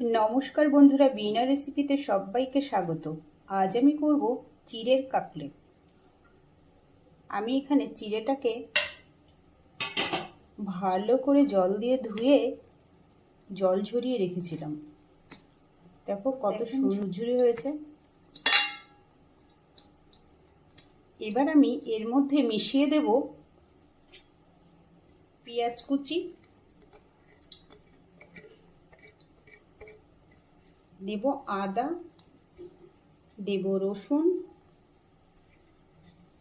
নমস্কার বন্ধুরা বিনা রেসিপিতে সবাইকে স্বাগত। আজ আমি করব চিড়ের কাকলেট আমি এখানে চিড়েটাকে ভালো করে জল দিয়ে ধুয়ে জল ঝরিয়ে রেখেছিলাম। দেখো কত সুন্দর হয়েছে। এবার আমি এর মধ্যে মিশিয়ে দেব পেঁয়াজ কুচি দেব আদা, দেব রসুন,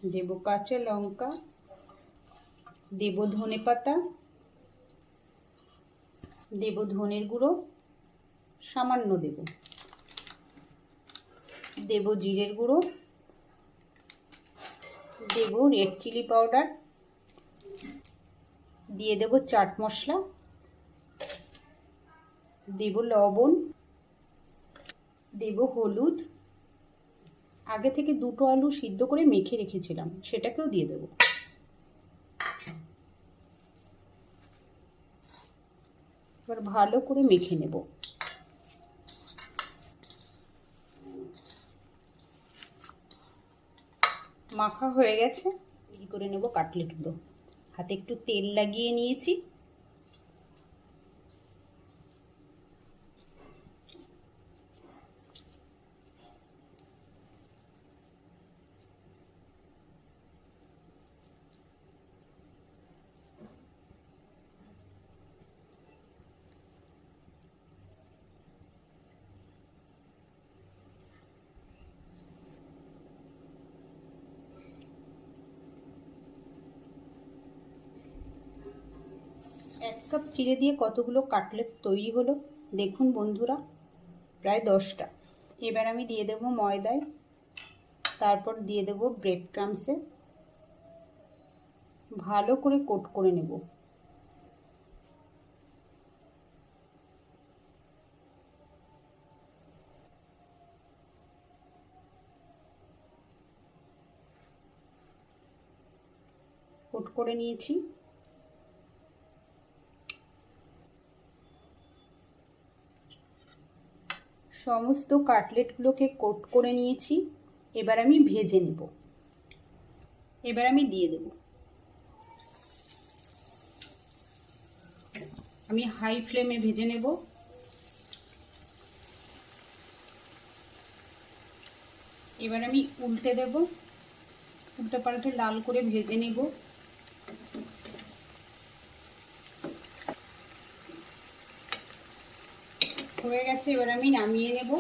দেব কাঁচা লঙ্কা, দেব ধনে পাতা, দেব ধনের গুঁড়ো, সামান্য দেব। দেব জিরের গুঁড়ো, দেব রেড চিলি পাউডার, দিয়ে দেব চাট মশলা, দেব লবণ দেব হলুদ। আগে থেকে দুটো আলু সিদ্ধ করে মেখে রেখেছিলাম, সেটাকেও দিয়ে দেব। এবার ভালো করে মেখে নেব। মাখা হয়ে গেছে করে নেব কাটলেটগুলো হাতে একটু তেল লাগিয়ে নিয়েছি। এক কাপ চিড়ে দিয়ে কতগুলো কাটলেট তৈরি হলো? দেখুন বন্ধুরা, প্রায় দশটা। এবার আমি দিয়ে দেব ময়দায়, তারপর দিয়ে দেব ব্রেড ক্রামসে ভালো করে কোট করে নেব। কোট করে নিয়েছি। সমস্ত কাটলেটগুলোকে কোট করে নিয়েছি। এবার আমি ভেজে নেব। এবার আমি দিয়ে দেব। আমি হাই ফ্লেমে ভেজে নেব। এবার আমি উল্টে দেব। উল্টে পাল্টে লাল করে ভেজে নেব। হয়ে গেছে এবার আমি নামিয়ে নেব।